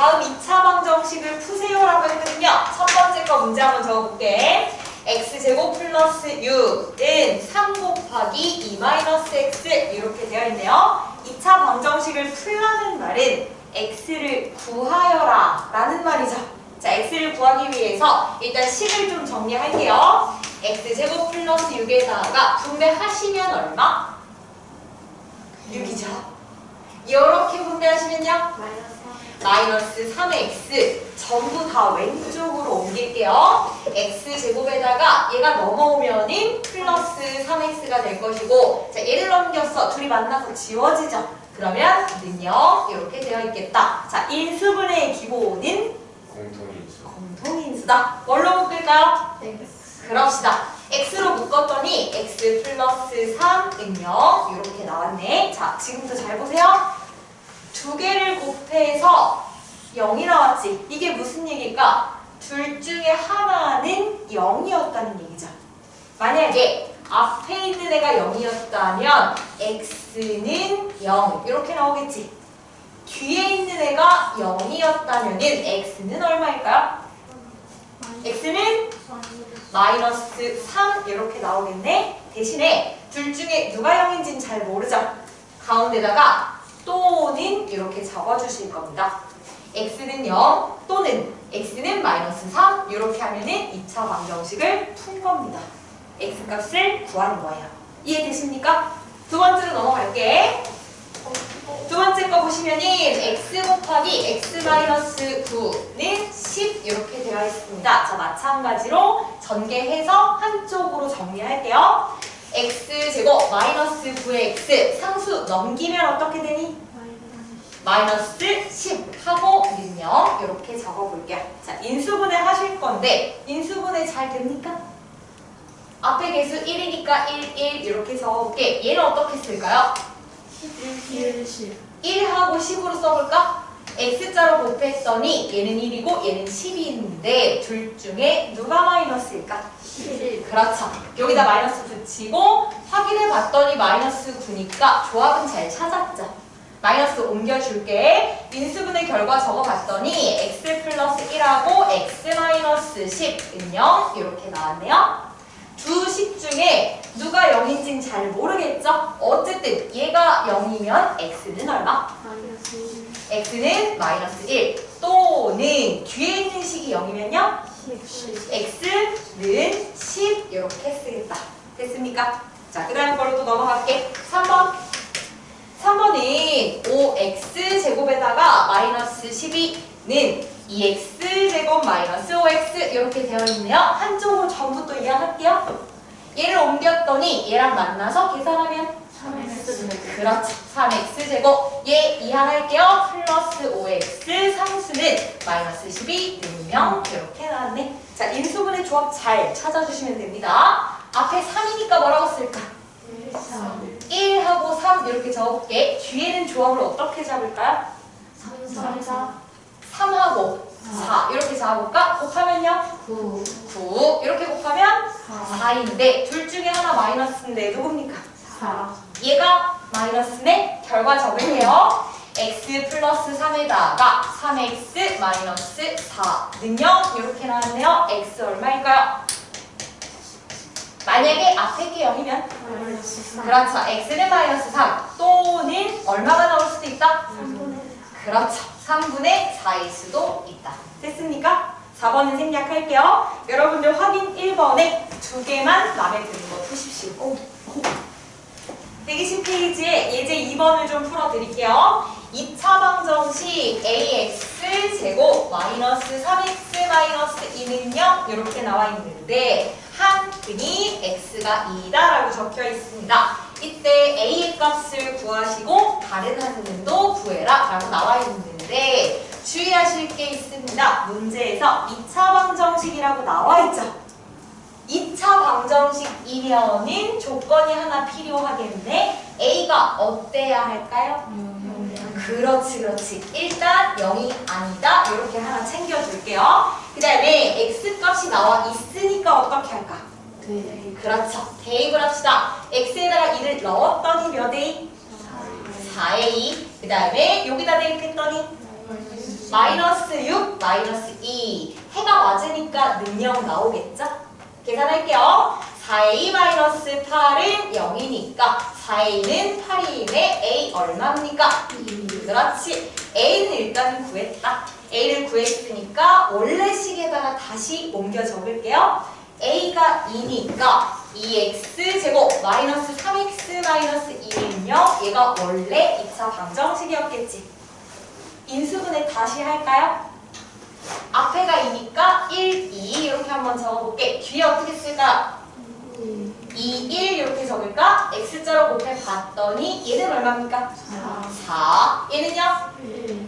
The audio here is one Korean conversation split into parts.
다음 2차 방정식을 푸세요라고 했거든요. 첫 번째 거 문제 한번 적어볼게. x제곱 플러스 6은 3 곱하기 2 마이너스 x 이렇게 되어 있네요. 2차 방정식을 풀라는 말은 x를 구하여라 라는 말이죠. 자, x를 구하기 위해서 일단 식을 좀 정리할게요. x제곱 플러스 6에다가 분배하시면 얼마? 6이죠. 이렇게 분배하시면요. 마이너스 3x 전부 다 왼쪽으로 옮길게요. x제곱에다가 얘가 넘어오면은 플러스 3x가 될 것이고 자 얘를 넘겼어. 둘이 만나서 지워지죠. 그러면 는요 이렇게 되어 있겠다. 자 인수분해의 기본은 공통인수 공통인수다. 뭘로 묶을까요? 그럽시다. x로 묶었더니 x 플러스 3은요 이렇게 나왔네. 자 지금부터 잘 보세요. 두 개를 곱해서 0이 나왔지. 이게 무슨 얘기일까? 둘 중에 하나는 0이었다는 얘기죠. 만약에 앞에 있는 애가 0이었다면 x는 0 이렇게 나오겠지. 뒤에 있는 애가 0이었다면 x는 얼마일까요? x는 마이너스 3 이렇게 나오겠네. 대신에 둘 중에 누가 0인지는 잘 모르죠. 가운데다가 또는 이렇게 적어주실 겁니다. x는 0 또는 x는 마이너스 3 이렇게 하면 은 2차 방정식을 푼 겁니다. x 값을 구하는 거예요. 이해되십니까? 두 번째로 넘어갈게. 두 번째 거 보시면 은 x 곱하기 x 마이너스 9는 10 이렇게 되어 있습니다. 자 마찬가지로 전개해서 한쪽으로 정리할게요. X 제곱 마이너스 9의 x 상수 넘기면 어떻게 되니? 마이너스 10 하고 는요 이렇게 적어볼게요. 자 인수분해 하실 건데 인수분해 잘 됩니까? 앞에 개수 1이니까 1, 1 이렇게 적어볼게. 얘는 어떻게 쓸까요? 1하고 10으로 써볼까? x자로 곱했더니 얘는 1이고 얘는 10이 있는데 둘 중에 누가 마이너스일까? 그렇죠. 여기다 마이너스 붙이고 확인해 봤더니 마이너스 9니까 조합은 잘 찾았죠. 마이너스 옮겨줄게. 인수분해 결과 적어봤더니 x 플러스 1하고 x 마이너스 10은 0 이렇게 나왔네요. 두 식 중에 누가 0인지는 잘 모르겠죠? 어쨌든 얘가 0이면 x는 얼마? x는 마이너스 1 또는 뒤에 있는 식이 0이면요? X는 10 이렇게 쓰겠다. 됐습니까? 자, 그 다음 걸로 또 넘어갈게. 3번. 3번은 5x 제곱에다가 마이너스 12는 2x 제곱 마이너스 5x 이렇게 되어 있네요. 한쪽으로 전부 또 이해할게요. 얘를 옮겼더니 얘랑 만나서 계산하면 그렇죠. 3x 제곱 얘 이항할게요. 플러스 5x 상수는 마이너스 12 능명 이렇게 나왔네. 자 인수분해 조합 잘 찾아주시면 됩니다. 앞에 3이니까 뭐라고 쓸까? 1하고 3 이렇게 적어볼게. 뒤에는 조합을 어떻게 잡을까요? 3하고 4 이렇게 잡아볼까? 곱하면요? 9 이렇게 곱하면 4 인데 둘 중에 하나 마이너스인데 누굽니까? 얘가 마이너스네 결과 적을게요. x 플러스 3에다가 3x 마이너스 4는 0 이렇게 나왔네요. x 얼마일까요? 만약에 앞에 게 0이면 그렇죠. x는 마이너스 3 또는 얼마가 나올 수도 있다? 그렇죠. 3분의 4일 수도 있다. 됐습니까? 4번은 생략할게요. 여러분들 확인 1번에 두 개만 마음에 드는 거 푸십시오. 120페이지에 예제 2번을 좀 풀어드릴게요. 2차 방정식 ax 제곱 마이너스 3x 마이너스 2는 0 이렇게 나와 있는데 한 근이 x가 2다 라고 적혀 있습니다. 이때 a의 값을 구하시고 다른 한 근도 구해라 라고 나와 있는데 주의하실 게 있습니다. 문제에서 2차 방정식이라고 나와 있죠. 2차 방정식이려는 조건이 하나 필요하겠네. A가 어때야 할까요? 그렇지, 그렇지. 일단 0이 아니다. 이렇게 하나 챙겨줄게요. 그 다음에 X값이 나와 있으니까 어떻게 할까? 그렇죠. 대입을 합시다. X에다가 2를 넣었더니 몇 A? 4A. 그 다음에 여기다 대입했더니 마이너스 6, 마이너스 2. 해가 맞으니까 능력 나오겠죠? 계산할게요. 4a 마이너스 8은 0이니까 4a는 8이임에 a 얼마입니까? 그렇지. a는 일단 구했다. a를 구했으니까 원래 식에다가 다시 옮겨 적을게요. a가 2니까 2x 제곱 마이너스 3x 마이너스 2는요. 얘가 원래 2차 방정식이었겠지. 인수분해 다시 할까요? 앞에가 2니까 1, 2 이렇게 한번 적어볼게. 뒤에 어떻게 쓸까? 2, 1 이렇게 적을까? x자로 곱해 봤더니 얘는 얼마입니까? 4. 얘는요?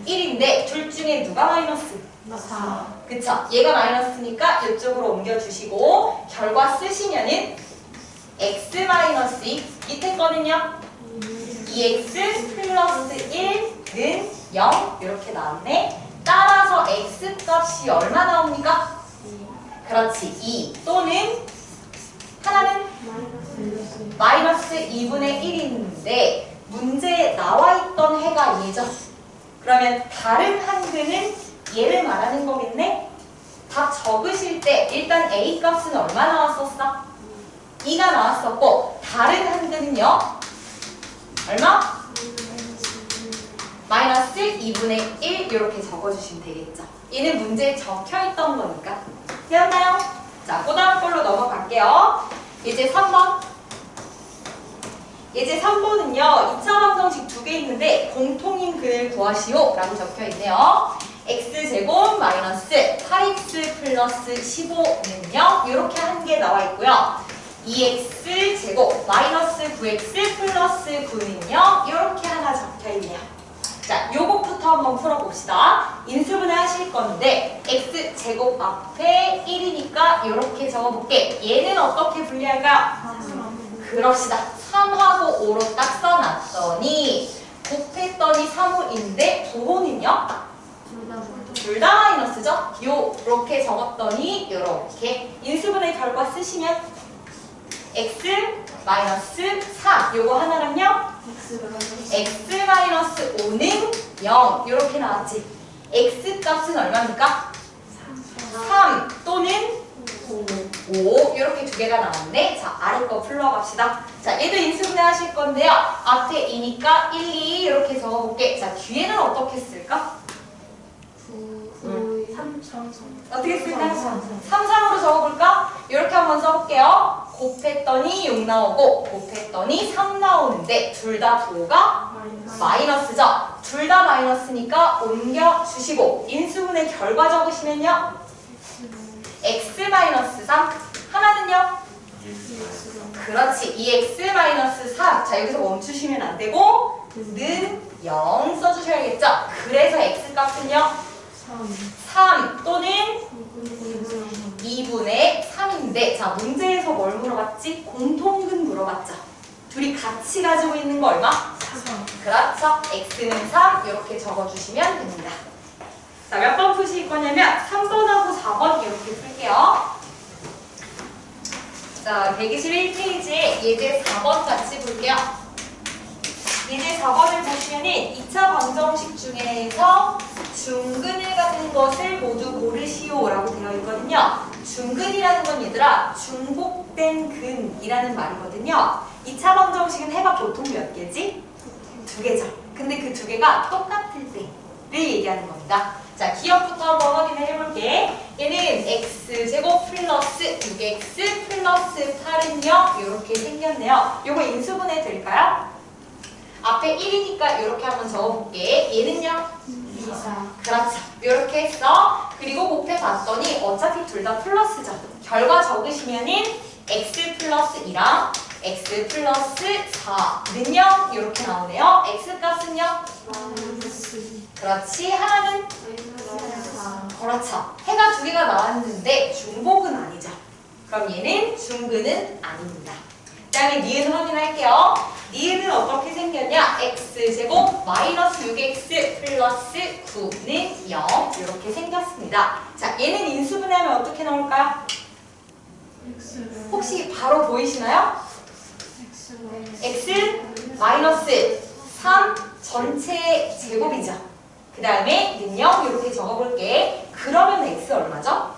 1인데 둘 중에 누가 마이너스? 그쵸? 얘가 마이너스니까 이쪽으로 옮겨주시고 결과 쓰시면은 x 마이너스 2 밑에 거는요? 2x 플러스 1는 0 이렇게 나왔네. 따라서 x 값이 얼마 나옵니까? 그렇지 2 또는 하나는 마이너스 2분의 1인데 문제에 나와 있던 해가 얘죠. 그러면 다른 한글은 얘를 말하는 거겠네? 답 적으실 때 일단 A 값은 얼마 나왔었어? 2가 나왔었고 다른 한글은요? 얼마? 마이너스 2분의 1 이렇게 적어주시면 되겠죠. 얘는 문제에 적혀있던 거니까. 되었나요? 자, 그 다음 걸로 넘어갈게요. 이제 3번. 이제 3번은요. 2차 방정식 두 개 있는데 공통인 근을 구하시오 라고 적혀있네요. x제곱 마이너스 8x 플러스 15는요. 이렇게 한 개 나와 있고요. 2x 제곱 마이너스 9x 플러스 9는요. 이렇게 하나 적혀있네요. 자, 요것부터 한번 풀어봅시다. 인수분해 하실 건데 x 제곱 앞에 1이니까 이렇게 적어볼게. 얘는 어떻게 분리할까요? 그럽시다. 3하고 5로 딱 써놨더니 곱했더니 3호인데 부호는요? 둘다 마이너스죠? 요렇게 적었더니 요렇게 인수분해 결과 쓰시면 x 마이너스 3 요거 하나랑요? X 마이너스 5는 0 이렇게 나왔지. x 값은 얼마입니까? 3 또는 5 이렇게 두 개가 나왔네. 자 아래 거 풀러갑시다. 자 얘도 인수분해 하실 건데요. 앞에 2니까 1, 2 이렇게 적어볼게. 자 뒤에는 어떻게 쓸까? 어떻게 쓸까? 3, 3으로 적어볼까? 이렇게 한번 써볼게요. 곱했더니 6 나오고 곱했더니 3 나오는데 둘 다 부호가 마이너스 죠. 둘 다 마이너스니까 옮겨주시고 인수분해 결과 적으시면요. x 마이너스 3 하나는요. 그렇지. 2x 마이너스 3. 자 여기서 멈추시면 안 되고 는 0 써주셔야겠죠. 그래서 x 값은요. 3 또는 2분의 3인데 자 문제에서 뭘 물어봤지? 공통근 물어봤죠. 둘이 같이 가지고 있는 거 얼마? 그렇죠. x는 3 이렇게 적어주시면 됩니다. 자, 몇 번 푸실 거냐면 3번하고 4번 이렇게 풀게요. 자, 121페이지에 예제 4번 같이 볼게요. 예제 4번을 보시면은 2차 방정식 중에서 중근을 같은 것을 모두 고르시오라고 되어 있거든요. 중근이라는 건 얘들아 중복된 근이라는 말이거든요. 2차 방정식은 해가 보통 몇 개지? 두 개죠. 근데 그 두 개가 똑같을 때를 얘기하는 겁니다. 자, 기억부터 한번 확인을 해볼게. 얘는 x제곱 플러스 6x 플러스 8은요. 이렇게 생겼네요. 요거 인수분해 될까요? 앞에 1이니까 이렇게 한번 적어볼게. 얘는요? 그렇죠. 이렇게 했어. 그리고 곱해봤더니 어차피 둘 다 플러스죠. 결과 적으시면은 x 플러스 2랑 x 플러스 4는요. 이렇게 나오네요. x 값은요? 그렇지. 하나는? 그렇죠. 해가 두 개가 나왔는데 중복은 아니죠. 그럼 얘는 중근은 아닙니다. 그 다음에 니은 확인할게요. 니은은 어떻게 생겼냐? x제곱 마이너스 6x 플러스 9는 0 이렇게 생겼습니다. 자, 얘는 인수분해하면 어떻게 나올까요? 혹시 바로 보이시나요? x 마이너스 3 전체의 제곱이죠. 그 다음에 능력 이렇게 적어볼게. 그러면 x 얼마죠?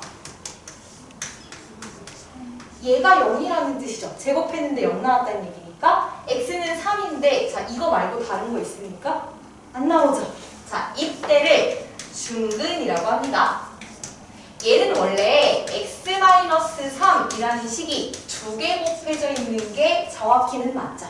얘가 0이라는 뜻이죠. 제곱했는데 0 나왔다는 얘기니까 x는 3인데 자 이거 말고 다른 거 있습니까? 안 나오죠. 자 이때를 중근이라고 합니다. 얘는 원래 x-3이라는 식이 두 개 곱해져 있는 게 정확히는 맞죠.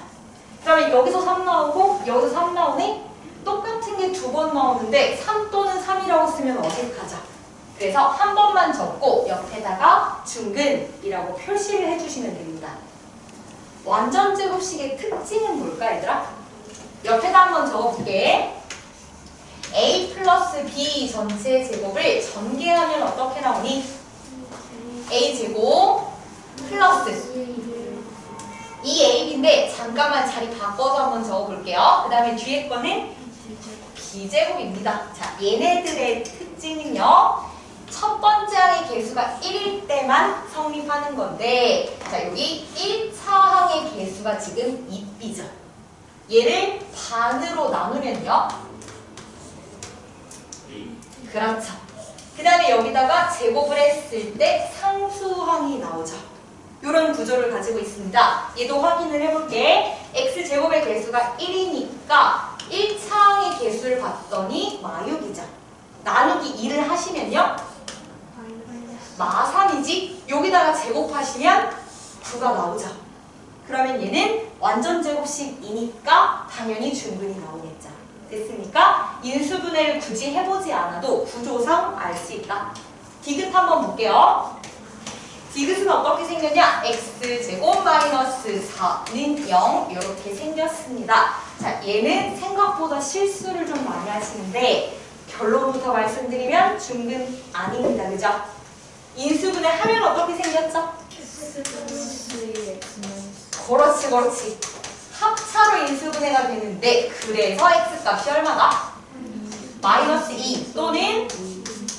그러면 여기서 3 나오고 여기서 3 나오네? 똑같은 게 두 번 나오는데 3 또는 3이라고 쓰면 어색하죠. 그래서 한 번만 적고 옆에다가 중근이라고 표시를 해주시면 됩니다. 완전 제곱식의 특징은 뭘까 얘들아? 옆에다 한번 적어볼게. a 플러스 b 전체 제곱을 전개하면 어떻게 나오니? a 제곱 플러스 이 AB인데 잠깐만 자리 바꿔서 한번 적어볼게요. 그 다음에 뒤에 거는 B제곱입니다. 자, 얘네들의 특징은요. 첫 번째 항의 개수가 1일 때만 성립하는 건데 자, 여기 1차 항의 개수가 지금 2B죠. 얘를 반으로 나누면요. 그렇죠. 그 다음에 여기다가 제곱을 했을 때 상수항이 나오죠. 이런 구조를 가지고 있습니다. 얘도 확인을 해볼게. x제곱의 개수가 1이니까 1차항의 개수를 봤더니 마육이죠. 나누기 2를 하시면요. 마3이지? 여기다가 제곱하시면 9가 나오죠. 그러면 얘는 완전 제곱식이니까 당연히 중근이 나오겠죠. 됐습니까? 인수분해를 굳이 해보지 않아도 구조상 알 수 있다. 디귿 한번 볼게요. 디귿은 어떻게 생겼냐? x제곱 마이너스 4는 0 이렇게 생겼습니다. 자, 얘는 생각보다 실수를 좀 많이 하시는데 결론부터 말씀드리면 중근 아닙니다. 그죠? 인수분해 하면 어떻게 생겼죠? 그렇지 그렇지. 합차로 인수분해가 되는데 그래서 x값이 얼마다? 마이너스 2 또는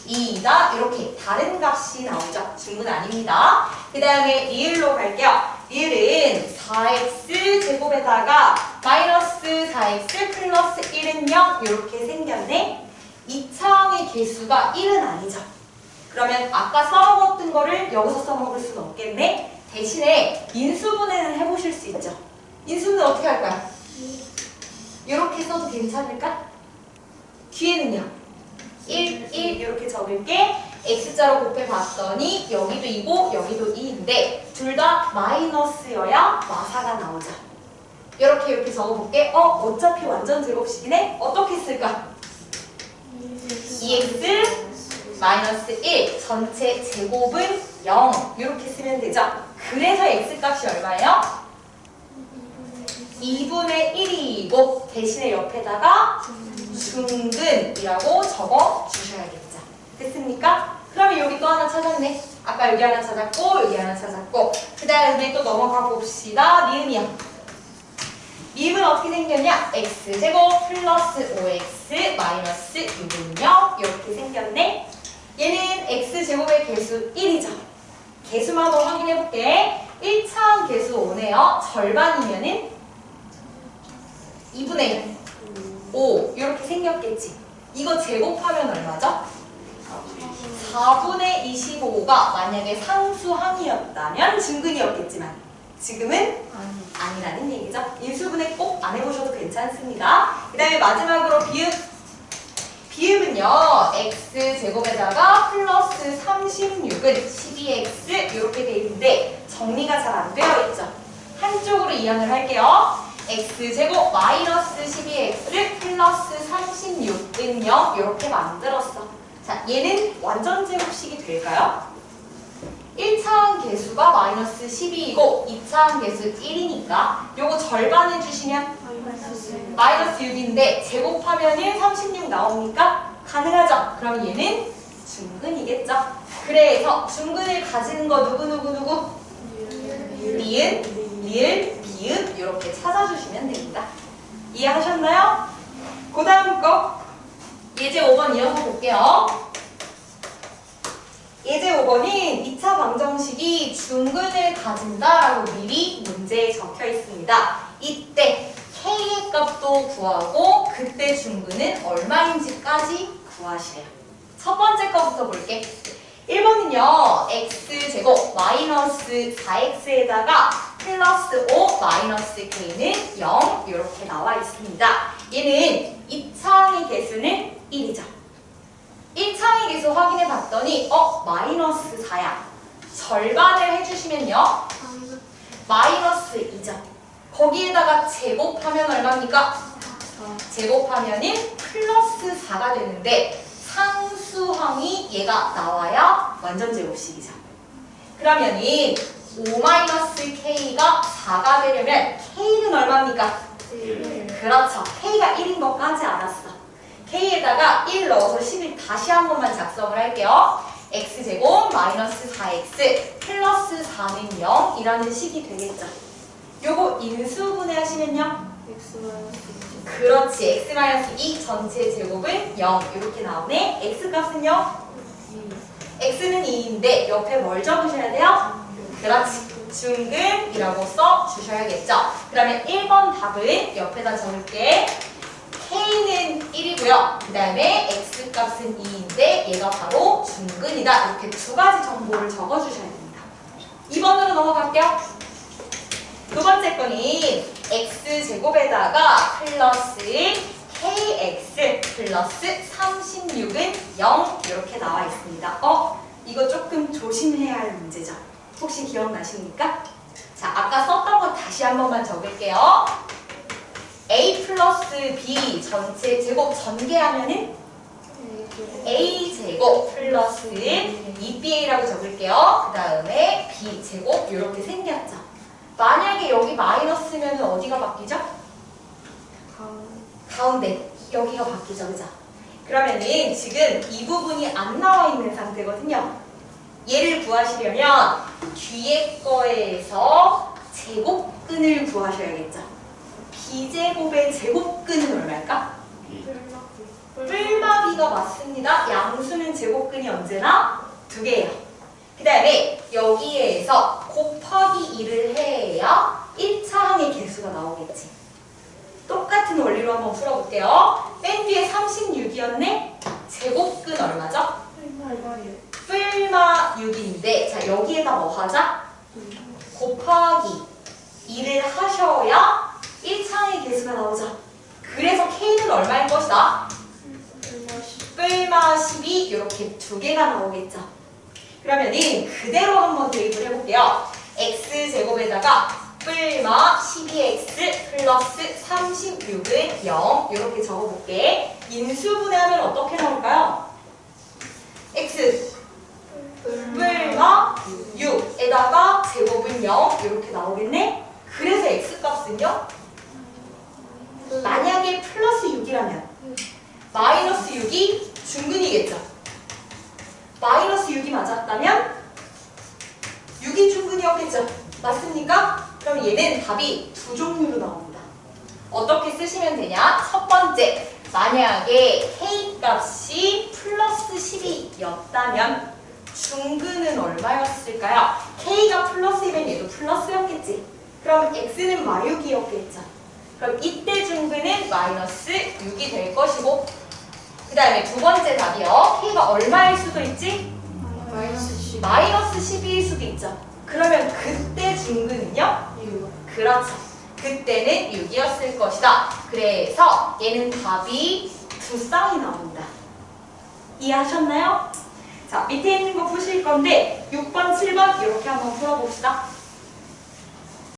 2다 이렇게 다른 값이 나오죠. 중근 아닙니다. 그 다음에 리을로 갈게요. 리을은 4x 제곱에다가 마이너스 4x 플러스 1은 0 이렇게 생겼네. 2차항의 개수가 1은 아니죠. 그러면 아까 써먹었던 거를 여기서 써먹을 수는 없겠네. 대신에 인수분해는 해보실 수 있죠. 인수분해 어떻게 할 거야? 이렇게 써도 괜찮을까? 뒤에는요? 1, 1 이렇게 적을 게 x자로 곱해봤더니 여기도 2고 여기도 2인데 둘 다 마이너스여야 마사가 나오죠. 이렇게 이렇게 적어볼게. 어? 어차피 완전 제곱식이네? 어떻게 쓸까? 2x 마이너스 1 전체 제곱은 0 이렇게 쓰면 되죠. 그래서 x값이 얼마예요? 2분의 1이고 대신에 옆에다가 중근이라고 적어 주셔야겠죠. 됐습니까? 그러면 여기 또 하나 찾았네. 아까 여기 하나 찾았고 여기 하나 찾았고 그 다음에 또 넘어가 봅시다. 니은이요. 미음은 어떻게 생겼냐? x제곱 플러스 5x 마이너스 6은요. 이렇게 생겼네. 얘는 x제곱의 개수 1이죠. 개수만 한번 확인해볼게. 1차항 개수 5네요. 절반이면 은 2분의 1. 5 이렇게 생겼겠지. 이거 제곱하면 얼마죠? 4분의 25가 만약에 상수항이었다면 중근이었겠지만 지금은 아니라는 얘기죠. 인수분해 꼭 안 해보셔도 괜찮습니다. 그 다음에 마지막으로 비읍. 비읍은요. x제곱에다가 플러스 36은 12x 이렇게 돼 있는데 정리가 잘 안 되어 있죠. 한쪽으로 이항을 할게요. x제곱 마이너스 12x 플러스 36은 0 이렇게 만들었어. 자, 얘는 완전 제곱식이 될까요? 1차항 개수가 마이너스 12이고 2차항 개수 1이니까 요거 절반 해 주시면 마이너스 6인데 제곱하면은 36 나옵니까? 가능하죠? 그럼 얘는 중근이겠죠? 그래서 중근을 가지는 거 누구누구누구? 리은, 리을, 비읍 이렇게 찾아주시면 됩니다. 이해하셨나요? 그 다음 거 예제 5번 이어서 볼게요. 예제 5번인 2차 방정식이 중근을 가진다라고 미리 문제에 적혀 있습니다. 이때 k의 값도 구하고 그때 중근은 얼마인지까지 구하시래요. 첫 번째 거부터 볼게. 1번은요. x제곱 마이너스 4x에다가 플러스 5 마이너스 k는 0 이렇게 나와 있습니다. 얘는 입창의 개수는 1이죠. 1창의 개수 확인해 봤더니 어? 마이너스 4야. 절반을 해주시면요. 마이너스 2죠. 거기에다가 제곱하면 얼마입니까? 제곱하면은 플러스 4가 되는데 상수항이 얘가 나와야 완전 제곱식이죠. 그러면은 5-k가 4가 되려면 k는 얼마입니까? 그렇죠. k가 1인 것까지 알았어. k에다가 1 넣어서 10을 다시 한 번만 작성을 할게요. x제곱 마이너스 4x 플러스 4는 0이라는 식이 되겠죠. 요거 인수분해 하시면요. 그렇지. x-2 전체 제곱은 0 이렇게 나오네. x값은요? x는 2인데 옆에 뭘 적으셔야 돼요? 그렇지. 중근이라고 써 주셔야겠죠. 그러면 1번 답은 옆에다 적을게. k는 1이고요. 그 다음에 x값은 2인데 얘가 바로 중근이다. 이렇게 두 가지 정보를 적어주셔야 됩니다. 2번으로 넘어갈게요. 두 번째 거는 x제곱에다가 플러스 kx 플러스 36은 0 이렇게 나와 있습니다. 어? 이거 조금 조심해야 할 문제죠. 혹시 기억나십니까? 자, 아까 썼던 거 다시 한 번만 적을게요. a 플러스 b 전체 제곱 전개하면은 a제곱 플러스 2ba라고 적을게요. 그 다음에 b제곱 이렇게 생겼죠. 만약에 여기 마이너스면 어디가 바뀌죠? 가운데 여기가 바뀌죠, 그죠? 그러면은 지금 이 부분이 안 나와 있는 상태거든요. 얘를 구하시려면 뒤에 거에서 제곱근을 구하셔야겠죠. b제곱의 제곱근은 얼마일까? 뿔마비가 맞습니다. 양수는 제곱근이 언제나 두 개예요. 그 다음에 여기에서 곱하기 2를 해야 1차 항의 개수가 나오겠지. 똑같은 원리로 한번 풀어볼게요. 맨 뒤에 36이었네? 제곱근 얼마죠? 뿔마 6인데 자 여기에다 뭐 하자? 곱하기 2를 하셔야 1차의 개수가 나오죠. 그래서 K는 얼마일 것이다? 뿔마 12 이렇게 두 개가 나오겠죠. 그러면은 그대로 한번 대입을 해볼게요. x제곱에다가 뿔마 12x 플러스 36은 0 이렇게 적어볼게. 인수분해하면 어떻게 나올까요? x 뿔마 6에다가 제곱은 0 이렇게 나오겠네? 그래서 x값은요? 만약에 플러스 6이라면 마이너스 6이 중근이겠죠? 마이너스 6이 맞았다면 6이 중근이었겠죠? 맞습니까? 그럼 얘는 답이 두 종류로 나옵니다. 어떻게 쓰시면 되냐? 첫 번째, 만약에 k 값이 플러스 10이었다면 중근은 얼마였을까요? k가 플러스이면 얘도 플러스였겠지. 그럼 x는 마육이었겠죠. 그럼 이때 중근은 마이너스 6이 될 것이고 그 다음에 두 번째 답이요. k가 얼마일 수도 있지? 마이너스 12일 수도 있죠. 그러면 그때 중근은요? 그렇죠. 그때는 6이었을 것이다. 그래서 얘는 답이 두 쌍이 나옵니다. 이해하셨나요? 자, 밑에 있는 거 푸실 건데 6번, 7번 이렇게 한번 풀어봅시다.